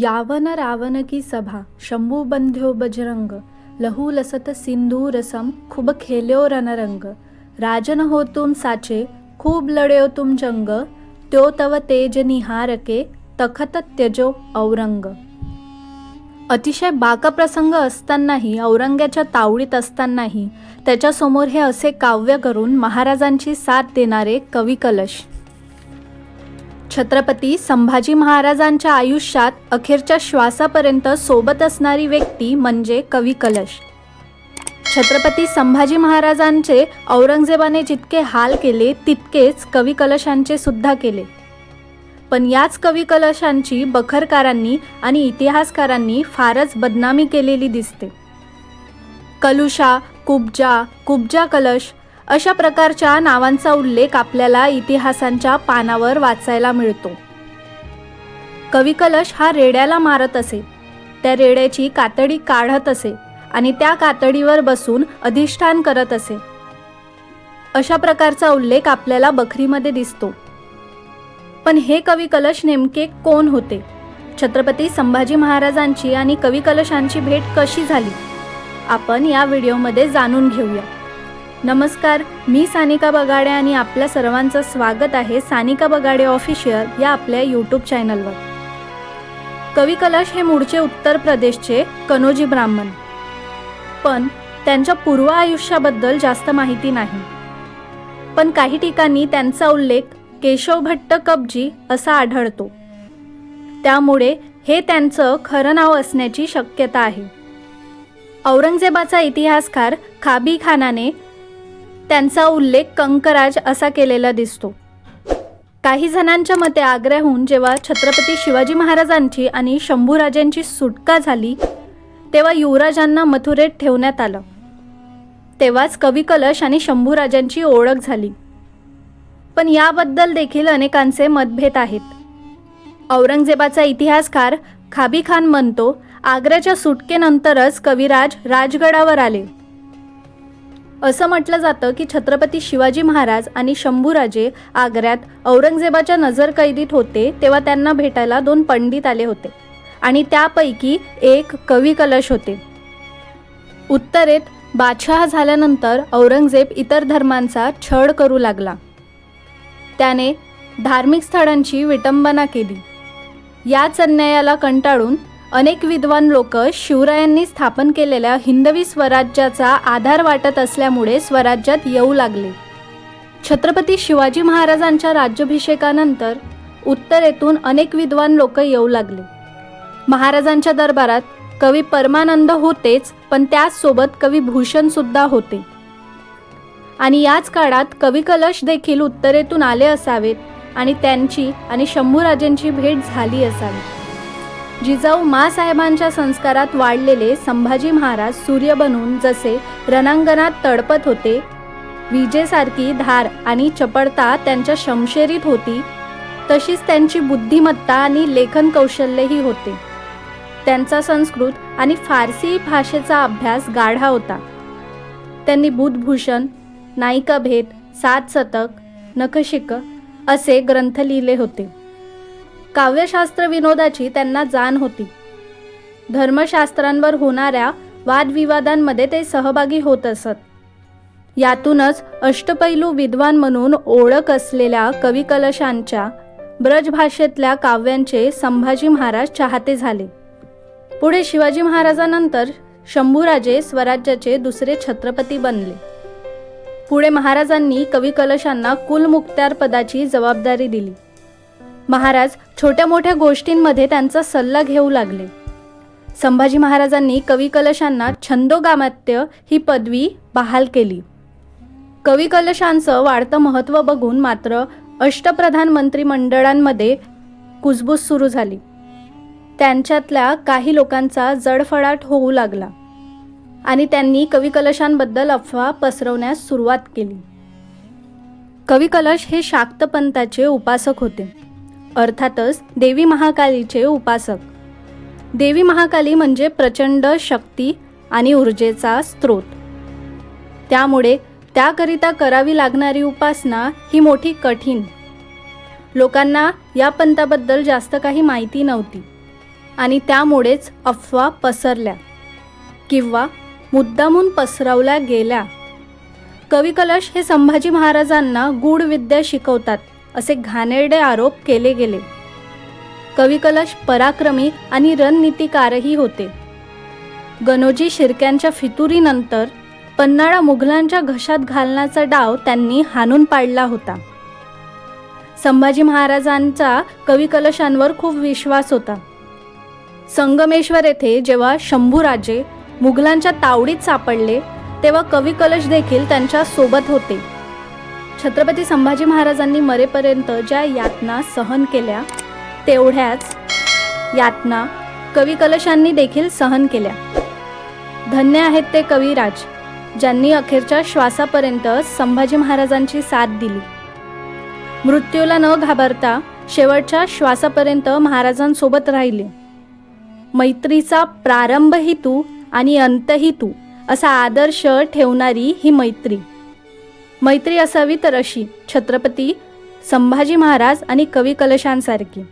यावन रावण की सभा शंभू बंध्यो बजरंग लहू लसत सिंधू रसम खूब खेल्यो रणरंग। राजन हो तुम साचे खूब लढ्यो तुम जंग। त्यो तव तेज निहारके तखत त्यजो औरंग। अतिशय बाकप्रसंग असतानाही औरंग्याच्या तावडीत असतानाही त्याच्यासमोर हे असे काव्य करून महाराजांची साथ देणारे कवी कलश। छत्रपती संभाजी महाराजांच्या आयुष्यात अखेरच्या श्वासापर्यंत सोबत असणारी व्यक्ती म्हणजे कवी कलश. छत्रपती संभाजी महाराजांचे औरंगजेबाने जितके हाल केले तितकेच कवी कलशांचे सुद्धा केले. पण याच कवी कलशांची बखरकारांनी आणि इतिहासकारांनी फारच बदनामी केलेली दिसते. कलुषा कुब्जा कुब्जा कलश अशा प्रकारच्या नावांचा उल्लेख आपल्याला इतिहासांच्या पानावर वाचायला मिळतो. कवी कलश हा रेड्याला मारत असे. त्या रेड्याची कातडी काढत असे आणि त्या कातडीवर बसून अधिष्ठान करत असे. अशा प्रकारचा उल्लेख आपल्याला बखरीमध्ये दिसतो. पण हे कवी कलश नेमके कोण होते? छत्रपती संभाजी महाराजांची आणि कवी कलशांची भेट कशी झाली? आपण या व्हिडिओमध्ये जाणून घेऊया. नमस्कार मी सानिका बगाडे आणि आपल्या सर्वांचं स्वागत आहे सानिका बगाडे ऑफिशियल या आपल्या यूट्यूब चॅनलवर कवी कलश हे मूळचे उत्तर प्रदेशचे कनोजी ब्राह्मण. पण त्यांच्या पूर्व आयुष्याबद्दल जास्त माहिती नाही. पण काही ठिकाणी त्यांचा उल्लेख केशव भट्ट कबजी असा आढळतो. त्यामुळे हे त्यांचं खरं नाव असण्याची शक्यता आहे. औरंगजेबाचा इतिहासकार खाबी खानाने त्यांचा उल्लेख कंकराज असा केलेला दिसतो. काही जणांच्या मते आग्र्याहून जेव्हा छत्रपती शिवाजी महाराजांची आणि शंभूराजांची सुटका झाली तेव्हा युवराजांना मथुरेत ठेवण्यात आलं. तेव्हाच कवी कलश आणि शंभूराजांची ओळख झाली. पण याबद्दल देखील अनेकांचे मतभेद आहेत. औरंगजेबाचा इतिहासकार खाबी खान म्हणतो आग्र्याच्या सुटकेनंतरच कविराज राजगडावर आले. असं म्हटलं जातं की छत्रपती शिवाजी महाराज आणि शंभूराजे आग्र्यात औरंगजेबाच्या नजरकैदीत होते तेव्हा त्यांना भेटायला दोन पंडित आले होते. आणि त्यापैकी एक कवी कलश होते. उत्तरेत बादशहा झाल्यानंतर औरंगजेब इतर धर्मांचा छळ करू लागला. त्याने धार्मिक स्थळांची विटंबना केली. याच अन्यायाला कंटाळून अनेक विद्वान लोक शिवरायांनी स्थापन केलेल्या हिंदवी स्वराज्याचा आधार वाटत असल्यामुळे स्वराज्यात येऊ लागले. छत्रपती शिवाजी महाराजांच्या राज्याभिषेकानंतर उत्तरेतून अनेक विद्वान लोक येऊ लागले. महाराजांच्या दरबारात कवी परमानंद होतेच पण त्याचसोबत कवी भूषण सुद्धा होते. आणि याच काळात कवी कलश देखील उत्तरेतून आले असावेत आणि त्यांची आणि शंभूराजेंची भेट झाली असावी. जिजाऊ मासाहेबांच्या संस्कारात वाढलेले संभाजी महाराज सूर्य बनून जसे रणांगणात तडपत होते विजेसारखी धार आणि चपळता त्यांच्या शमशेरीत होती तशीच त्यांची बुद्धिमत्ता आणि लेखन कौशल्यही होते. त्यांचा संस्कृत आणि फारसी भाषेचा अभ्यास गाढा होता. त्यांनी बुधभूषण नायिकाभेद सात शतक नखशिक असे ग्रंथ लिहिले होते. काव्यशास्त्र विनोदाची त्यांना जाण होती. धर्मशास्त्रांवर होणाऱ्या वादविवादांमध्ये ते सहभागी होत असत. यातूनच अष्टपैलू विद्वान म्हणून ओळख असलेल्या कवी कलशांच्या ब्रजभाषेतल्या काव्यांचे संभाजी महाराज चाहते झाले. पुढे शिवाजी महाराजांनंतर शंभूराजे स्वराज्याचे दुसरे छत्रपती बनले. पुढे महाराजांनी कवी कलशांना कुलमुक्त्यार पदाची जबाबदारी दिली. महाराज छोट्या मोठ्या गोष्टींमध्ये त्यांचा सल्ला घेऊ लागले. संभाजी महाराजांनी कवी कलशांना छंदोगामात्य ही पदवी बहाल केली. कवी कलशांचं वाढतं महत्त्व बघून मात्र अष्टप्रधान मंत्रिमंडळांमध्ये कुजबूज सुरू झाली. त्यांच्यातल्या काही लोकांचा जडफडाट होऊ लागला आणि त्यांनी कवी कलशांबद्दल अफवा पसरवण्यास सुरुवात केली. कवी कलश हे शाक्तपंताचे उपासक होते. अर्थातच देवी महाकालीचे उपासक. देवी महाकाली म्हणजे प्रचंड शक्ती आणि ऊर्जेचा स्रोत. त्यामुळे त्याकरिता करावी लागणारी उपासना ही मोठी कठीण. लोकांना या पंथाबद्दल जास्त काही माहिती नव्हती आणि त्यामुळेच अफवा पसरल्या किंवा मुद्दामून पसरवल्या गेल्या. कवी कलश हे संभाजी महाराजांना गूढ विद्या शिकवतात. असे घाणेरडे आरोप केले गेले. कविकलश पराक्रमी आणि रणनीतिकारही होते. गणोजी शिर्क्यांच्या फितुरीनंतर पन्हाळा मुघलांच्या घशात घालण्याचा डाव त्यांनी हाणून पाडला होता. संभाजी महाराजांचा कविकलशांवर खूप विश्वास होता. संगमेश्वर येथे जेव्हा शंभूराजे मुघलांच्या तावडीत सापडले तेव्हा कविकलश देखील त्यांच्यासोबत होते. छत्रपती संभाजी महाराजांनी मरेपर्यंत ज्या यातना सहन केल्या तेवढ्याच यातना कवी कलशांनी देखील सहन केल्या. धन्य आहेत ते कविराज ज्यांनी अखेरच्या श्वासापर्यंत संभाजी महाराजांची साथ दिली. मृत्यूला न घाबरता शेवटच्या श्वासापर्यंत महाराजांसोबत राहिले. मैत्रीचा प्रारंभही तू आणि अंतही तू असा आदर्श ठेवणारी ही मैत्री. मैत्री असावी तर अशी छत्रपती संभाजी महाराज आणि कवी कलशांसारखी.